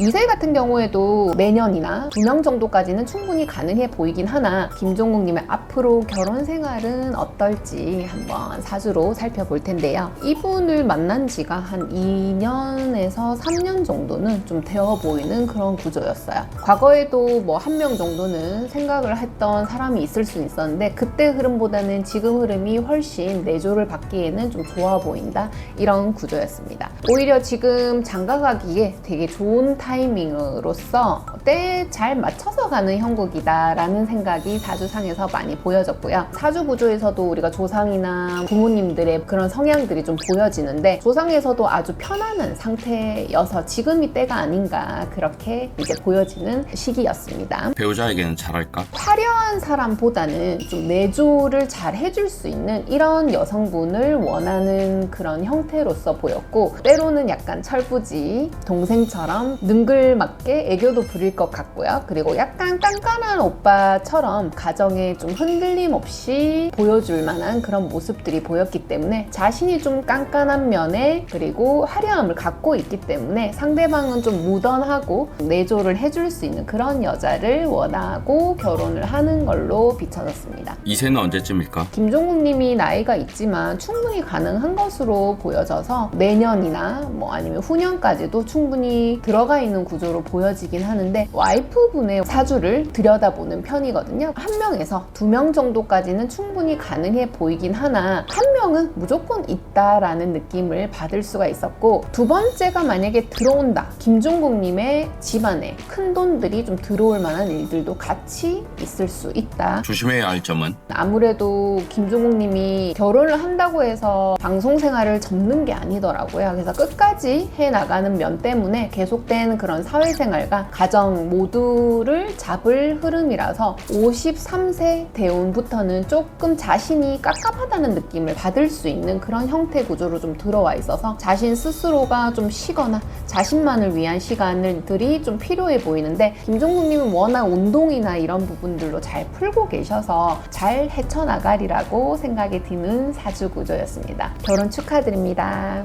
이세 같은 경우에도 내년이나 두명 정도까지는 충분히 가능해 보이긴 하나 김종국님의 앞으로 결혼 생활은 어떨지 한번 사주로 살펴볼 텐데요. 이분을 만난 지가 한 2년에서 3년 정도는 좀 되어 보이는 그런 구조였어요. 과거에도 뭐 한 명 정도는 생각을 했던 사람이 있을 수 있었는데 그때 흐름보다는 지금 흐름이 훨씬 내조를 받기에는 좀 좋아 보인다 이런 구조였습니다. 오히려 지금 장가가기에 되게 좋은 타이밍으로서 때에 잘 맞춰서 가는 형국이다라는 생각이 사주상에서 많이 보여졌고요. 사주 구조에서도 우리가 조상이나 부모님들의 그런 성향들이 좀 보여지는데 조상에서도 아주 편안한 상태여서 지금이 때가 아닌가 그렇게 이제 보여지는 시기였습니다. 배우자에게는 잘할까? 화려한 사람보다는 좀 내조를 잘 해줄 수 있는 이런 여성분을 원하는 그런 형태로서 보였고 때로는 약간 철부지 동생처럼 능글맞게 애교도 부릴 것 같고요 그리고 약간 깐깐한 오빠처럼 가정에 좀 흔들림 없이 보여줄 만한 그런 모습들이 보였기 때문에 자신이 좀 깐깐한 면에 그리고 화려함을 갖고 있기 때문에 상대방은 좀 무던하고 내조를 해줄 수 있는 그런 여자를 원하고 결혼을 하는 걸로 비춰졌습니다. 이세는 언제쯤일까? 김종국 님이 나이가 있지만 충분히 가능한 것으로 보여져서 내년이나 뭐 아니면 후년까지도 충분히 들어가 있는 구조로 보여지긴 하는데 와이프분의 사주를 들여다보는 편이거든요. 한 명에서 두 명 정도까지는 충분히 가능해 보이긴 하나 한 명은 무조건 있다라는 느낌을 받을 수가 있었고 두 번째가 만약에 들어온다. 김종국 님의 집안에 큰 돈들이 좀 들어올 만한 일들도 같이 있을 수 있다. 조심해야 할 점은 아무래도 김종국 님이 결혼을 한다고 해서 방송 생활을 접는 게 아니더라고요. 그래서 끝까지 해 나가는 면 때문에 계속된 그런 사회생활과 가정 모두를 잡을 흐름이라서 53세 대운부터는 조금 자신이 깝깝하다는 느낌을 받을 수 있는 그런 형태 구조로 좀 들어와 있어서 자신 스스로가 좀 쉬거나 자신만을 위한 시간들이 좀 필요해 보이는데 김종국 님은 워낙 운동이나 이런 부분들로 잘 풀고 계셔서 잘 헤쳐나가리라고 생각이 드는 사주 구조였습니다. 결혼 축하드립니다.